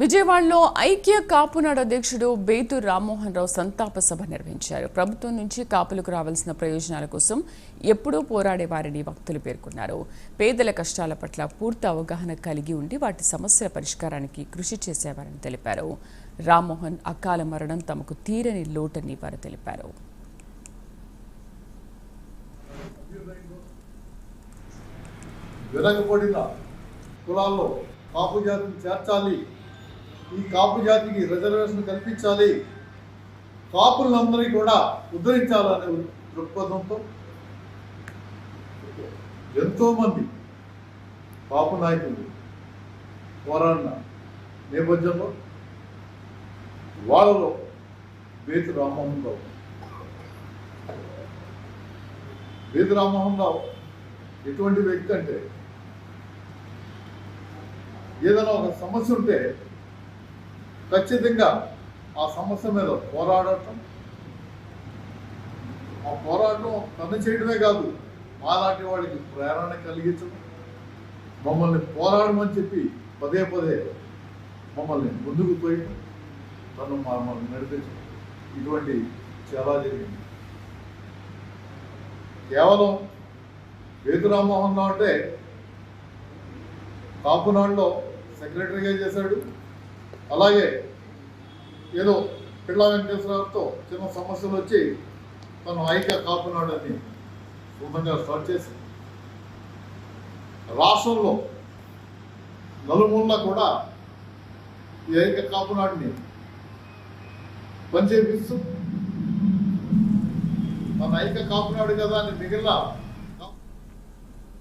విజయవాడలో ఐక్య కాపునాడు అధ్యక్షుడు బేతు రామ్మోహన్ రావు సంతాప సభ నిర్వహించారు. ప్రభుత్వం నుంచి కాపులకు రావాల్సిన ప్రయోజనాల కోసం ఎప్పుడూ పోరాడేవారని వక్తలు పేర్కొన్నారు. పేదల కష్టాల పట్ల పూర్తి అవగాహన కలిగి ఉండి వాటి సమస్యల పరిష్కారానికి కృషి చేసేవారని తెలిపారు. రామ్మోహన్ అకాల మరణం తమకు తీరని లోటని వారు తెలిపారు. కులాల్లో కాపు జాతిని చేర్చాలి ఈ కాపు జాతికి రిజర్వేషన్ కల్పించాలి. కాపులందరికీ కూడా ఉద్ధరించాలనే దృక్పథంతో ఎంతోమంది కాపు నాయకులు పోరాడిన నేపథ్యంలో వాళ్ళలో బేతు రామ్మోహన్ రావు బేతు రామ్మోహన్ రావు ఎటువంటి వ్యక్తి అంటే ఏదైనా ఒక సమస్య ఉంటే ఖచ్చితంగా ఆ సమస్య మీద పోరాడటం. ఆ పోరాటం పని చేయడమే కాదు మాలాంటి వాడికి ప్రేరణ కలిగించడం. మమ్మల్ని పోరాడమని చెప్పి పదే పదే మమ్మల్ని ముందుకు పోయి తను మమ్మల్ని నడిపించడం. ఇటువంటి చాలా జరిగింది. కేవలం వేదు రామ్మోహన్ రావు అంటే కాపునాడులో సెక్రటరీగా చేశాడు. అలాగే ఏదో పిల్ల వెంకటేశ్వరరావుతో చిన్న సమస్యలు వచ్చి తను ఐక్య కాపునాడని సొంతంగా స్టార్ట్ చేసి రాష్ట్రంలో నలుమూలలా కూడా ఈ ఐక్య కాపునాడిని పనిచేపిస్తూ మన ఐక్య కాపునాడు కదా అని మిగిలిన